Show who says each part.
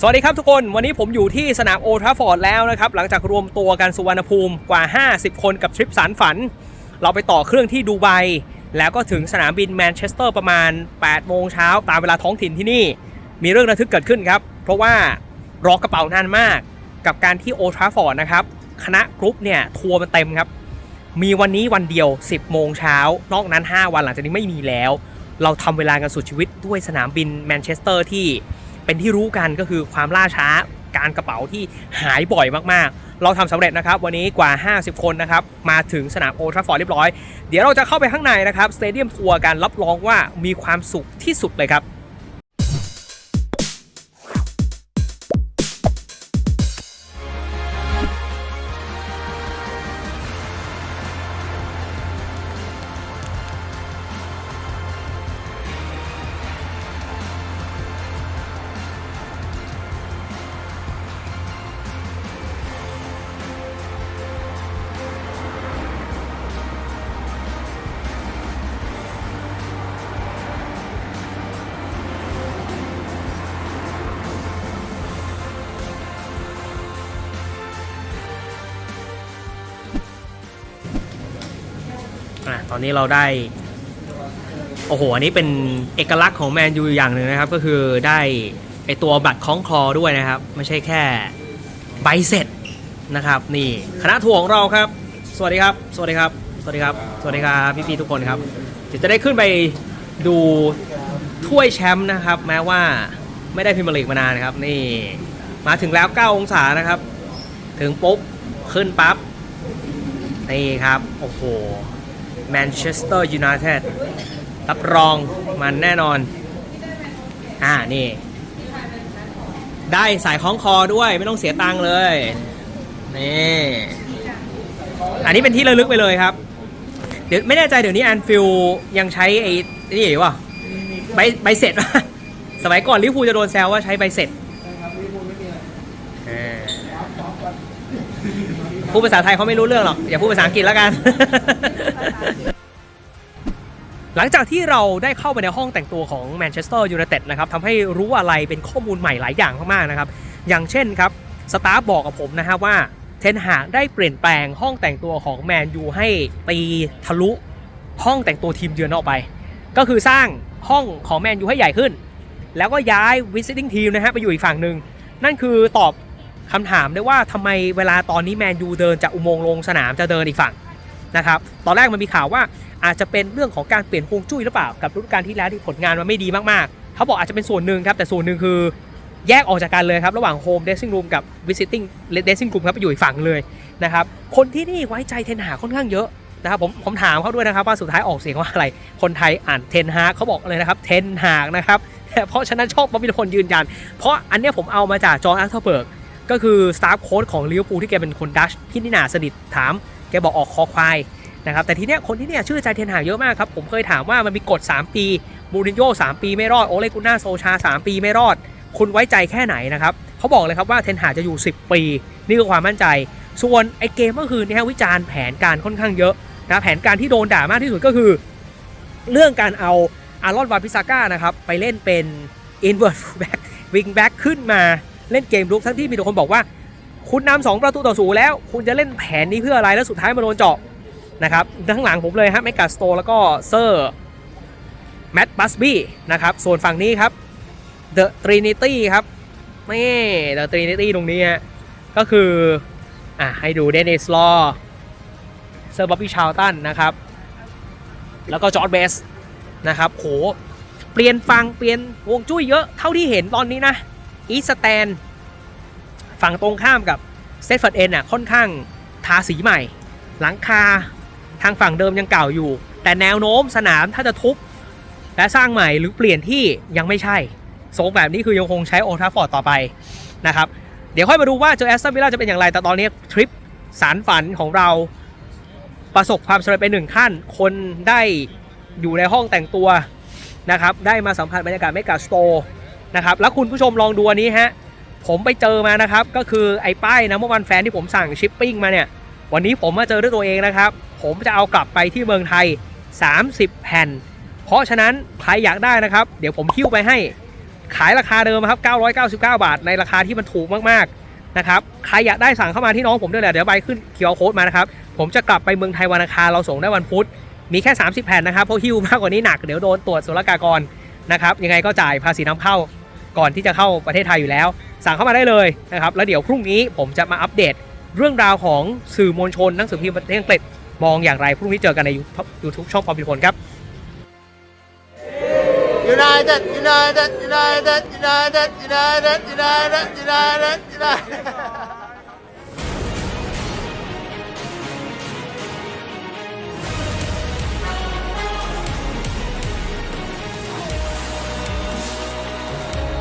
Speaker 1: สวัสดีครับทุกคนวันนี้ผมอยู่ที่สนามโอทราฟอร์ดแล้วนะครับ หลังจากรวมตัวกันสุวรรณภูมิกว่า 50 คนกับทริปสารฝัน เราไปต่อเครื่องที่ดูไบแล้วก็ถึงสนามบินแมนเชสเตอร์ประมาณ 8 โมงเช้าตามเวลาท้องถิ่นที่นี่ มีเรื่องระทึกเกิดขึ้นครับ เพราะว่ารอกระเป๋านานมากกับการที่โอทราฟอร์ดนะครับ คณะกรุ๊ปเนี่ยทัวร์มันเต็มครับ มีวันนี้วันเดียว 10 โมงเช้านอกนั้น 5 วันหลังจากนี้ไม่มีแล้ว เราทำเวลากันสุดชีวิตด้วยสนามบินแมนเชสเตอร์ที่ เป็นที่รู้กันก็คือความล่าช้าการกระเป๋าที่หายบ่อยมากๆ เราทำสำเร็จนะครับ วันนี้กว่า 50 คนนะครับ มาถึงสนามโอทราฟอร์ดเรียบร้อย เดี๋ยวเราจะเข้าไปข้างในนะครับสเตเดียมทัวร์กันรับรองว่ามีความสุขที่สุดเลยครับ ตอนนี้เราได้ โอ้โห อันนี้เป็นเอกลักษณ์ของแมนยูอย่างหนึ่งนะครับ ก็คือได้ไอตัวบัตรคล้องคอด้วยนะครับ ไม่ใช่แค่ใบเสร็จนะครับ นี่คณะทัวร์ของเราครับ สวัสดีครับ สวัสดีครับ สวัสดีครับ สวัสดีครับพี่ๆทุกคนครับเดี๋ยวจะได้ขึ้นไปดูถ้วยแชมป์นะครับ แม้ว่าไม่ได้พิมพ์ลีกมานานครับ นี่มาถึงแล้ว 9 องศานะครับ ถึงปุ๊บ ขึ้นปั๊บ นี่ครับ โอ้โห แมนเชสเตอร์ยูไนเต็ดรับรองมันแน่นอน อ่า นี่ ได้สายคล้องคอด้วยไม่ต้องเสียตังค์เลย นี่ อันนี้เป็นที่ระลึกไปเลยครับ เดี๋ยวไม่แน่ใจเดี๋ยวนี้แอนฟิลยังใช้ไอ้นี่อยู่ป่ะใบใบเสร็จ สมัยก่อนลิเวอร์พูจะโดนแซวว่าใช้ใบเสร็จพูดภาษาไทยเขาไม่รู้เรื่องหรอก อย่าพูดภาษาอังกฤษแล้วกัน หลังจากที่เราได้เข้าไปในห้องแต่งตัวของแมนเชสเตอร์ยูไนเต็ดนะครับทำให้รู้อะไรเป็นข้อมูลใหม่หลายอย่างมากๆนะครับ อย่างเช่นครับสตาฟบอกกับผมนะฮะว่าเทนหากได้เปลี่ยนแปลงห้องแต่งตัวของแมนยูให้ตีทะลุห้องแต่งตัวทีมเยือนออกไป ก็คือสร้างห้องของแมนยูให้ใหญ่ขึ้น แล้วก็ย้าย visiting team นะฮะไปอยู่อีกฝั่งหนึ่งนั่นคือตอบคำถามได้ว่าทำไมเวลาตอนนี้แมนยูเดินจากอุโมงค์ลงสนามจะเดินอีกฝั่ง นะครับตอนแรกมันมีข่าวว่าอาจจะเป็นเรื่องของการเปลี่ยนฮวงจุ้ยหรือเปล่ากับฤดูกาลที่แล้วที่ผลงานมันไม่ดีมากๆเขาบอกอาจจะเป็นส่วนหนึ่งครับแต่ส่วนหนึ่งคือแยกออกจากกันเลยครับ ระหว่าง home dressing room กับ visiting dressing room ครับไปอยู่อีกฝั่งเลยนะครับคนที่นี่ไว้ใจเทนหาค่อนข้างเยอะนะครับผมผมถามเขาด้วยนะครับว่าสุดท้ายออกเสียงว่าอะไร คนไทยอ่านเทนฮาเขาบอกเลยนะครับเทนหากนะครับเพราะฉะนั้นชอบบ๊อบบี้พลยืนยัน เพราะอันเนี้ยผมเอามาจากจอห์นแอคเทอร์เบิร์กก็คือสตาฟโค้ชของลิเวอร์พูลที่แกเป็นคนดัชที่นี่นาสนิทถาม แกบอกออกคอควายนะครับแต่ทีเนี้ยคนที่เนี่ยชื่อใจเทนหาเยอะมากครับ ผมเคยถามว่ามันมีกฎ 3 ปีมูรินโญ่3ปีไม่รอดโอเลกุน่าโซชา 3 ปีไม่รอด คุณไว้ใจแค่ไหนนะครับเขาบอกเลยครับว่าเทนหาจะอยู่ 10 ปี นี่คือความมั่นใจ ส่วนไอเกมเมื่อคืนเนี้วิจารณ์แผนการค่อนข้างเยอะนะแผนการที่โดนด่ามากที่สุดก็คือ เรื่องการเอาอารอนวาพิซาก้านะครับไปเล่นเป็น invert back wing back ขึ้นมาเล่นเกมรุกทั้งที่มีคนบอกว่า คุณนำสองประตูต่อศูนย์แล้ว คุณจะเล่นแผนนี้เพื่ออะไรแล้วสุดท้ายมาโดนเจาะนะครับทั้งหลังผมเลยฮะแมกกาสโตแล้วก็เซอร์แมตต์บัสบี้นะครับส่วนฝั่งนี้ครับเดอะทรินิตี้ครับนี่เดอะทรินิตี้ตรงนี้ฮะก็คืออะให้ดูเดนิสลอเซอร์บ๊อบบี้ชาวตันนะครับ แล้วก็จอร์ดเบสนะครับโหเปลี่ยนฟังเปลี่ยนวงจุ้ยเยอะเท่าที่เห็นตอนนี้นะอีสแตน ฝั่งตรงข้ามกับเซฟเฟิร์ดเอ็นอะค่อนข้างทาสีใหม่ หลังคาทางฝั่งเดิมยังเก่าอยู่ แต่แนวโน้มสนามถ้าจะทุบ และสร้างใหม่หรือเปลี่ยนที่ยังไม่ใช่ทรงแบบนี้คือยังคงใช้โอทราฟอร์ดต่อไปนะครับเดี๋ยวค่อยมาดูว่าเจอแอสตันวิลล่าจะเป็นอย่างไร แต่ตอนนี้ทริปสารฝันของเราประสบความสำเร็จไปหนึ่งขั้น คนได้อยู่ในห้องแต่งตัวนะครับ ได้มาสัมผัสบรรยากาศเมกาสโตนะครับ แล้วคุณผู้ชมลองดูอันนี้ฮะ ผมไปเจอมานะครับ ก็คือไอ้ป้ายนะเมื่อวันแฟนที่ผมสั่งชิปปิ้งมาเนี่ย วันนี้ผมมาเจอด้วยตัวเองนะครับ ผมจะเอากลับไปที่เมืองไทย 30 แผ่น เพราะฉะนั้นใครอยากได้นะครับ เดี๋ยวผมคิ้วไปให้ ขายราคาเดิมครับ 999 บาท ในราคาที่มันถูกมากๆนะครับ ใครอยากได้สั่งเข้ามาที่น้องผมด้วยแหละ เดี๋ยวใบขึ้นเคียวโค้ดมานะครับ ผมจะกลับไปเมืองไทยวันอังคาร เราส่งได้วันพุธ มีแค่ 30 แผ่นนะครับ เพราะหิ้วมากกว่านี้หนัก เดี๋ยวโดนตรวจศุลกากรนะครับ ยังไงก็จ่ายภาษีนำเข้าก่อนที่จะเข้าประเทศไทยอยู่แล้ว สั่งเข้ามาได้เลยนะครับแล้วเดี๋ยวพรุ่งนี้ผมจะมาอัปเดตเรื่องราวของสื่อมวลชนหนังสือพิมพ์ประเทศอังกฤษมองอย่างไรพรุ่งนี้เจอกันใน YouTube ช่องปอมพิพลครับ
Speaker 2: United, United, United, United, United, United, United, United.